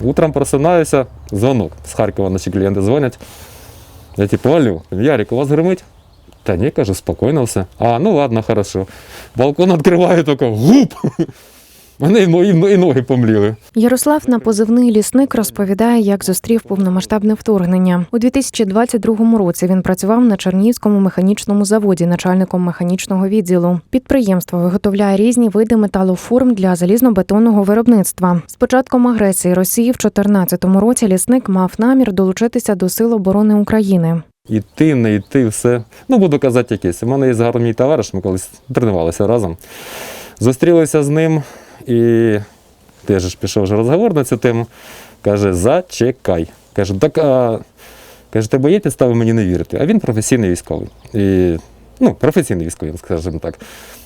Утром просинаюся, дзвонок. З Харкова наші клієнти дзвонять. Я типу, алло, Ярик, у вас гримить? Та ні, кажу, спокійно все. А, ну ладно, хорошо. Балкон відкриваю, тільки гуп! Ноги- і ноги помліли. Ярослав на позивний лісник розповідає, як зустрів повномасштабне вторгнення. У 2022 році він працював на Чернігівському механічному заводі начальником механічного відділу. Підприємство виготовляє різні види металоформ для залізнобетонного виробництва. З початком агресії Росії в 2014 році лісник мав намір долучитися до Сил оборони України. Іти, не йти, все. Ну, буду казати якесь. У мене є гарний товариш, ми колись тренувалися разом. Зустрілися з ним і теж пішов вже розговор на цю тему. Каже, зачекай. Каже, так а... каже, ти боїтесь стави мені не вірити. А він професійний військовий. І, ну, професійний військовий, скажімо так.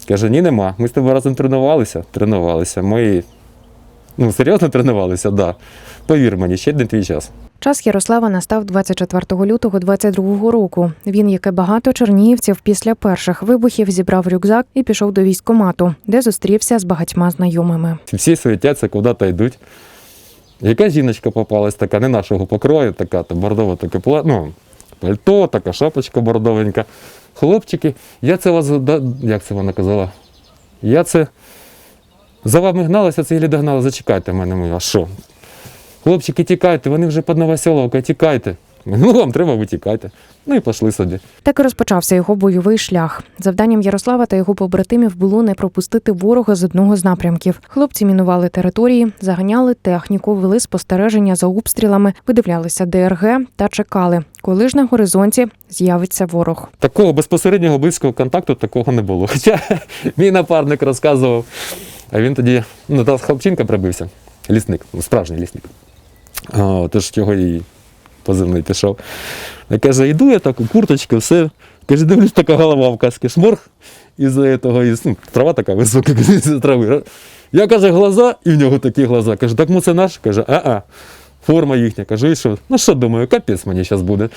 Каже, ні, нема. Ми з тобою разом тренувалися. Тренувалися. Ми ну, серйозно тренувалися, так. Да. Повір мені, ще не твій час. Час Ярослава настав 24 лютого 22 року. Він, як і багато чернігівців, після перших вибухів зібрав рюкзак і пішов до військкомату, де зустрівся з багатьма знайомими. Всі суетяться, куди-то йдуть. Яка жіночка попалась така, не нашого покрою, така то бордова таке ну, пальто, така шапочка бордовенька. Хлопчики, я це вас як це вона казала? Я це за вами гналася, це і догнала, зачекайте мене. А що? Хлопчики, тікайте, вони вже під Новоселовкою, тікайте. Ну, вам треба, ви тікайте. Ну і пішли собі. Так і розпочався його бойовий шлях. Завданням Ярослава та його побратимів було не пропустити ворога з одного з напрямків. Хлопці мінували території, заганяли техніку, вели спостереження за обстрілами, видивлялися ДРГ та чекали, коли ж на горизонті з'явиться ворог. Такого безпосереднього близького контакту такого не було. Хоча мій напарник розказував, а він тоді, ну, та хлопчинка прибився, лісник, ну, справжній лісник. Тож його і позивний пішов. І каже, йду я так у курточку, все. Каже, дивлюсь, така голова в касці шморг із того, із, ну, трава така висока, з трави. Я каже, глаза, і в нього такі глаза. Каже, так ну це наш? Каже, а-а. Форма їхня. Кажу, і що? Ну що думаю, капець мені зараз буде.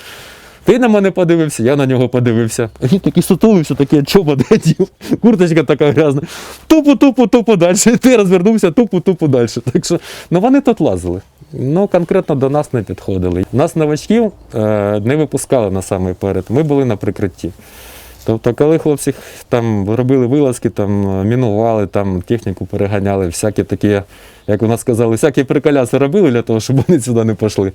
Ти на мене подивився, я на нього подивився. А він такий сутулився, такий чоботи одів, курточка така грязна. Тупо, тупо, тупо далі. Ти розвернувся, тупо, тупо далі. Так що, ну вони тут лазили. Ну, конкретно до нас не підходили. Нас новачків е, не випускали на самий перед. Ми були на прикритті. Тобто, коли хлопці там робили вилазки, там е, мінували, там техніку переганяли, всякі такі, як у нас сказали, всякі приколяси робили для того, щоб вони сюди не пішли.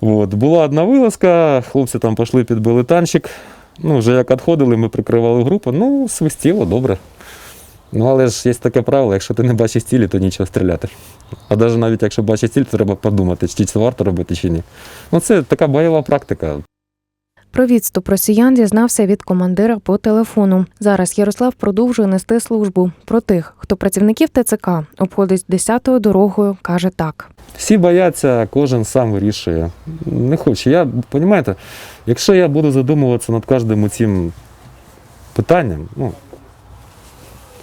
От. Була одна вилазка, хлопці там пішли, підбили танчик. Ну, вже як відходили, ми прикривали групу, ну, свистіло, добре. Ну, але ж є таке правило, якщо ти не бачиш цілі, то нічого стріляти. А навіть навіть якщо бачиш ціль, то треба подумати, чи це варто робити, чи ні. Ну, це така бойова практика. Про відступ росіян дізнався від командира по телефону. Зараз Ярослав продовжує нести службу. Про тих, хто працівників ТЦК обходить десятою дорогою, каже так. Всі бояться, кожен сам вирішує. Не хоче. Я, розумієте, якщо я буду задумуватися над кожним цим питанням, ну,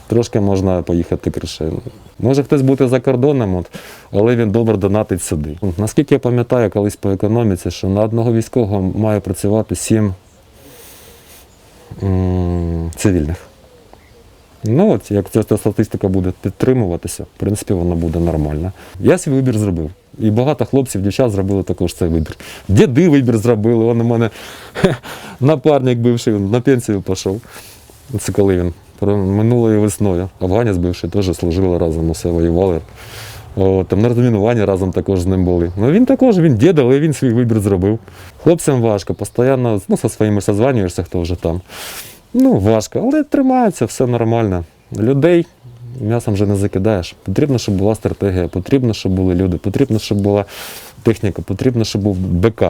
трошки можна поїхати крише. Може хтось бути за кордоном, от, але він добре донатить сюди. Наскільки я пам'ятаю колись по економіці, що на одного військового має працювати сім цивільних. Ну от, як ця статистика буде підтримуватися, в принципі, воно буде нормально. Я свій вибір зробив. І багато хлопців, дівчат зробили також цей вибір. Діди вибір зробили. Он у мене напарник бивший він на пенсію пішов. Це коли він минулою весною. Афганець бивший теж служили разом, усе воювали. О, там на розмінуванні разом також з ним були. Ну він також, він дід, але він свій вибір зробив. Хлопцям важко, постійно ну, зі своїми созванюєшся, хто вже там. Ну, важко, але тримається, все нормально. Людей м'ясом вже не закидаєш. Потрібно, щоб була стратегія, потрібно, щоб були люди, потрібно, щоб була техніка, потрібно, щоб був БК.